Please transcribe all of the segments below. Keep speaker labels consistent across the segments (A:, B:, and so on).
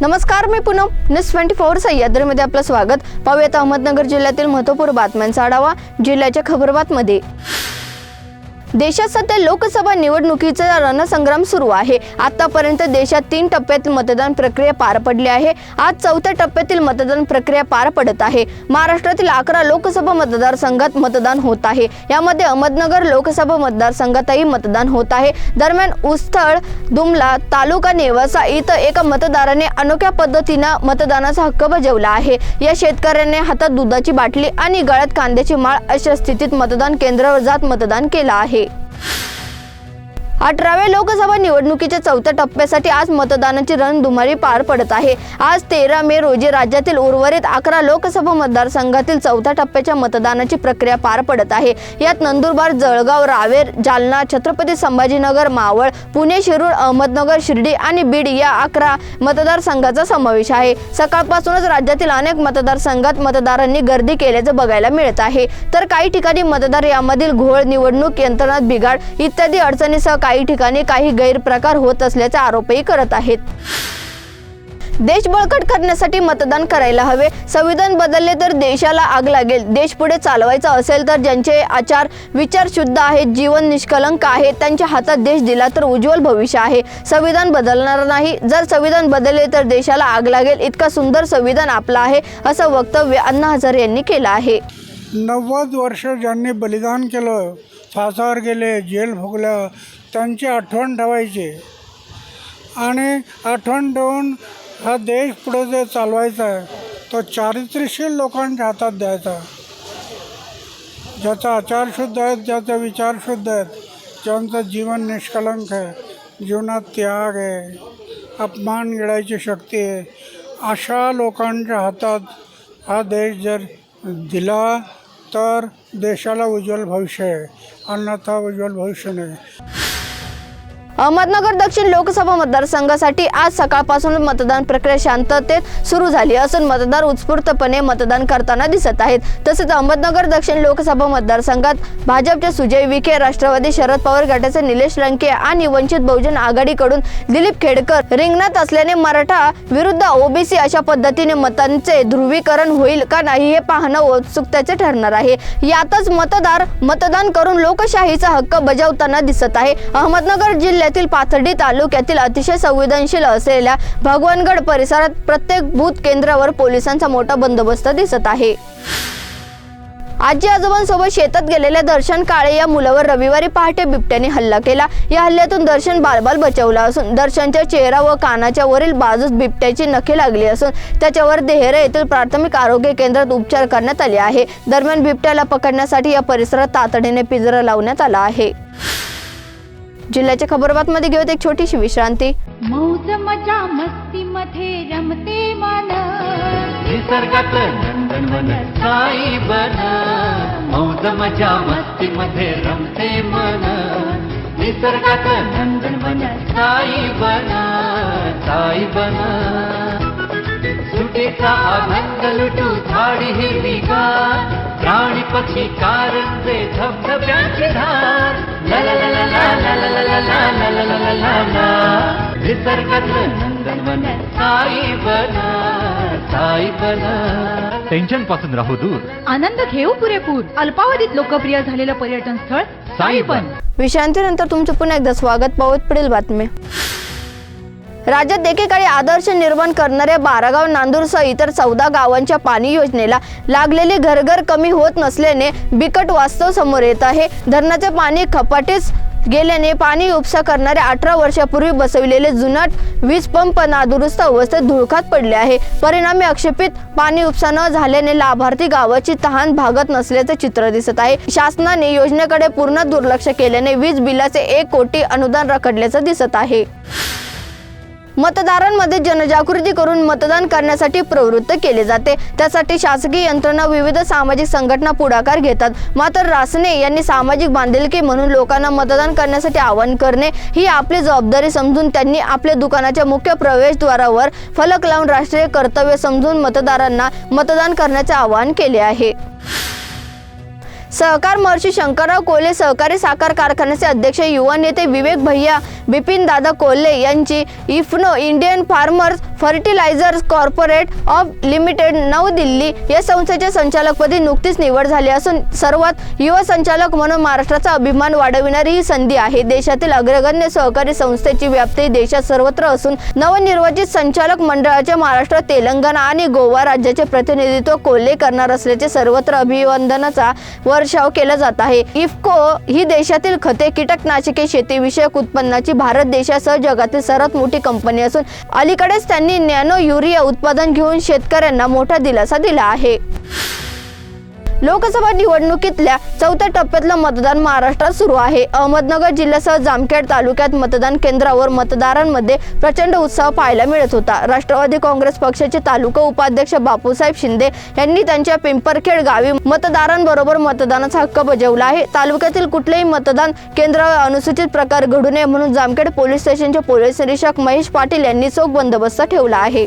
A: नमस्कार मी Poonam. News twenty four सह्याद्रीमध्ये आपलं स्वागत. पाहूयात अहमदनगर जिल्ह्यातील महत्त्वपूर्ण बातम्यांचा आढावा जिल्ह्याच्या खबरबातमध्ये. देशात सध्या लोकसभा निवडणुकीचा रणसंग्राम सुरू आहे. आतापर्यंत देशात तीन टप्प्यातील मतदान प्रक्रिया पार पडली आहे. आज चौथ्या टप्प्यातील मतदान प्रक्रिया पार पडत आहे. महाराष्ट्रातील अकरा लोकसभा मतदारसंघात मतदान होत आहे. यामध्ये अहमदनगर लोकसभा मतदारसंघातही मतदान होत आहे. दरम्यान उस्थळ दुमला तालुका नेवासा इथं एका मतदाराने अनोख्या पद्धतीनं मतदानाचा हक्क बजावला आहे. या शेतकऱ्याने हातात दुधाची बाटली आणि गळ्यात कांद्याची माळ अशा स्थितीत मतदान केंद्रावर जात मतदान केलं आहे. Bye. अठराव्या लोकसभा निवडणुकीच्या चौथ्या टप्प्यासाठी आज मतदानाची रणधुमारी पार पडत आहे. आज तेरा मे रोजी राज्यातील उर्वरित अकरा लोकसभा मतदारसंघातील चौथ्या टप्प्याच्या मतदानाची प्रक्रिया पार पडत आहे. यात नंदुरबार जळगाव रावेर जालना छत्रपती संभाजीनगर मावळ पुणे शिरूर अहमदनगर शिर्डी आणि बीड या अकरा मतदारसंघाचा समावेश आहे. सकाळपासूनच राज्यातील अनेक मतदारसंघात मतदारांनी गर्दी केल्याचं बघायला मिळत आहे. तर काही ठिकाणी मतदार यामधील घोळ निवडणूक यंत्रणात बिघाड इत्यादी अडचणीसह काही ठिकाणी काही गैरप्रकार होत असल्याचा आरोपही करत आहेत. देश बळकट करण्यासाठी मतदान करायला हवे. संविधान बदलले तर देशाला आग लागेल. देश पुढे चालवायचा असेल तर ज्यांचे आचार विचार शुद्ध आहेत जीवन निष्कलंक आहे त्यांच्या हातात देश दिला तर उज्ज्वल भविष्य आहे. संविधान बदलणार नाही. जर संविधान बदलले तर देशाला आग लागेल. इतका सुंदर संविधान आपलं आहे असं वक्तव्य अण्णा हजारे यांनी केलं आहे.
B: नव्वद वर्ष ज्यांनी बलिदान केलं फासावर गेले जेल भोगल्या त्यांची आठवण ठेवायची. आणि आठवण ठेवून हा देश पुढे जे चालवायचा आहे तो चारित्र्यशील लोकांच्या हातात द्यायचा. ज्याचा आचार शुद्ध आहेत ज्याचे विचार शुद्ध आहेत ज्यांचं जीवन निष्कलंक आहे जीवनात त्याग आहे अपमान गिळायची शक्ती आहे अशा लोकांच्या हातात हा देश जर दिला तर देशाला उज्ज्वल भविष्य आहे. अन्यथा उज्ज्वल भविष्य नाही.
A: अहमदनगर दक्षिण लोकसभा मतदारसंघासाठी आज सकाळपासून मतदान प्रक्रिया शांततेत सुरू झाली असून मतदार उत्स्फूर्तपणे मतदान करताना दिसत आहेत. तसेच अहमदनगर दक्षिण लोकसभा मतदारसंघात भाजपचे सुजय विखे राष्ट्रवादी शरद पवार गटाचे निलेश लंके आणि वंचित बहुजन आघाडीकडून दिलीप खेडकर रिंगणात असल्याने मराठा विरुद्ध ओबीसी अशा पद्धतीने मतांचे ध्रुवीकरण होईल का नाही हे पाहणं उत्सुकतेचे ठरणार आहे. यातच मतदार मतदान करून लोकशाहीचा हक्क बजावताना दिसत आहे. अहमदनगर जिल्ह्यात जिल्ह्यातील पाथर्डी तालुक्यातील अतिशय संवेदनशील असलेल्या भगवानगड परिसरात प्रत्येक बूथ केंद्रावर पोलिसांचा मोठा बंदोबस्त दिसत आहे. आजी आजोबांसोबत शेतात गेलेल्या दर्शन काळे या मुलावर रविवारी पहाटे बिबट्याने हल्ला केला. या हल्ल्यातून दर्शन बालबाल बचावला असून दर्शनच्या चेहरा व कानाच्या वरील बाजूस बिबट्याची नखे लागली असून त्याच्यावर देहरे येथील प्राथमिक आरोग्य केंद्रात उपचार करण्यात आले आहे. दरम्यान बिबट्याला पकडण्यासाठी या परिसरात तातडीने पिंजरा लावण्यात आला आहे. जिल्ह्याच्या खबरबातमध्ये घेऊत एक छोटीशी विश्रांती.
C: मौज मजा मस्ती मध्ये रमते मन
D: निसर्गात नंदनवन साई बन. मौज मजा मस्ती मध्ये रमते मन निसर्गात नंदनवन साई बन. साई बन. सुटीचा आनंद लुटू झाडी हिरवीगार प्राणी पक्षी कारंजे धबधब्यांची धार ला ला ला ला ला ला ला ला ला ला ला ला ला ला ला निसर्गातलं नंदनवन साई बन साई बन टेन्शनपासून राहू दूर
C: आनंद घेऊ पुरेपूर अल्पावधीत लोकप्रिय झालेलं पर्यटन स्थळ साईबन
A: विश्रांतीनंतर तुमचं पुन्हा एकदा स्वागत पाहत पुढील बातमी राज्यात एकेकाळी आदर्श निर्माण करणाऱ्या बारागाव नांदूरसह इतर चौदा गावांच्या पाणी योजनेला लागलेली घरघर कमी होत नसल्याने बिकट वास्तव समोर येत आहे. धरणाचे पाणी खपाटीस गेल्याने पाणी उपसा करणारे अठरा वर्षापूर्वी बसविलेले जुनाट वीज पंप नादुरुस्त अवस्थेत धुळकात पडले आहे. परिणामी अक्षेपित पाणी उपसा न झाल्याने लाभार्थी गावाची तहान भागत नसल्याचे चित्र दिसत आहे. शासनाने योजनेकडे पूर्ण दुर्लक्ष केल्याने वीज बिलाचे एक कोटी अनुदान रखडल्याचं दिसत आहे. मतदारांमध्ये जनजागृती करून मतदान करण्यासाठी प्रवृत्त केले जाते. त्यासाठी शासकीय यंत्रणा विविध सामाजिक संघटना पुढाकार घेतात. मात्र रासने यांनी सामाजिक बांधिलकी म्हणून लोकांना मतदान करण्यासाठी आवाहन करणे ही आपली जबाबदारी समजून त्यांनी आपल्या दुकानाच्या मुख्य प्रवेशद्वारावर फलक लावून राष्ट्रीय कर्तव्य समजून मतदारांना मतदान करण्याचे आवाहन केले आहे. सहकार महर्षी शंकरराव कोल्हे सहकारी साखर कारखान्याचे अध्यक्ष युवा नेते विवेक भैया बिपिन दादा कोल्हे यांची IFFCO Indian farmers fertilisers corporate of limited नऊ दिल्ली या संस्थेच्या संचालकपदी नुकतीच निवड झाली असून सर्वात युवा संचालक म्हणून महाराष्ट्राचा अभिमान वाढविणारी ही संधी आहे. देशातील अग्रगण्य सहकारी संस्थेची व्याप्ती देशात सर्वत्र असून नवनिर्वाचित संचालक मंडळाच्या महाराष्ट्र तेलंगणा आणि गोवा राज्याचे प्रतिनिधित्व कोल्हे करणार असल्याचे सर्वत्र अभिवंदनाचा वर्षाव केला जात आहे. इफको ही देशातील खते कीटकनाशके शेतीविषयक उत्पन्नाची भारत देशासह जगातील सर्वात मोठी कंपनी असून अलीकडेच त्यांनी नॅनो युरिया उत्पादन घेऊन शेतकऱ्यांना मोठा दिलासा दिला आहे. लोकसभा निवडणुकीतल्या चौथ्या टप्प्यातलं मतदान महाराष्ट्रात सुरू आहे. अहमदनगर जिल्ह्यासह जामखेड तालुक्यात मतदान केंद्रावर मतदारांमध्ये प्रचंड उत्साह पाहायला मिळत होता. राष्ट्रवादी काँग्रेस पक्षाचे तालुका उपाध्यक्ष बापूसाहेब शिंदे यांनी त्यांच्या पिंपरखेड गावी मतदारांबरोबर मतदानाचा हक्क बजावला आहे. तालुक्यातील कुठलेही मतदान केंद्रावर अनुसूचित प्रकार घडू नये म्हणून जामखेड पोलीस स्टेशनचे पोलीस निरीक्षक महेश पाटील यांनी चोख बंदोबस्त ठेवला आहे.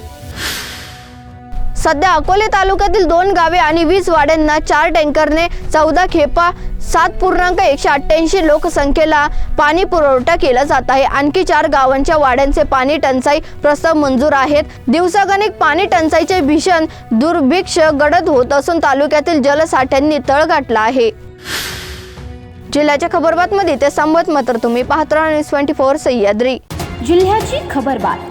A: सध्या अकोले तालुक्यातील दोन गावे आणि वीस वाड्यांना चार टँकरने चौदा खेपा सात पूर्णांक एकशे अठ्ठ्याऐंशी लोकसंख्येला पाणी पुरवठा केला जात आहे. आणखी चार गावांच्या वाड्यांचे पाणी टंचाई प्रस्ताव मंजूर आहेत. दिवसागणिक पाणी टंचाईचे भीषण दुर्भिक्ष गडद होत असून तालुक्यातील जलसाठ्यांनी तळ गाठला आहे. जिल्ह्याच्या खबरबातमध्ये ते संबत मात्र तुम्ही पाहत राहा. News twenty four Sahyadri.
E: जिल्ह्याची खबरबात.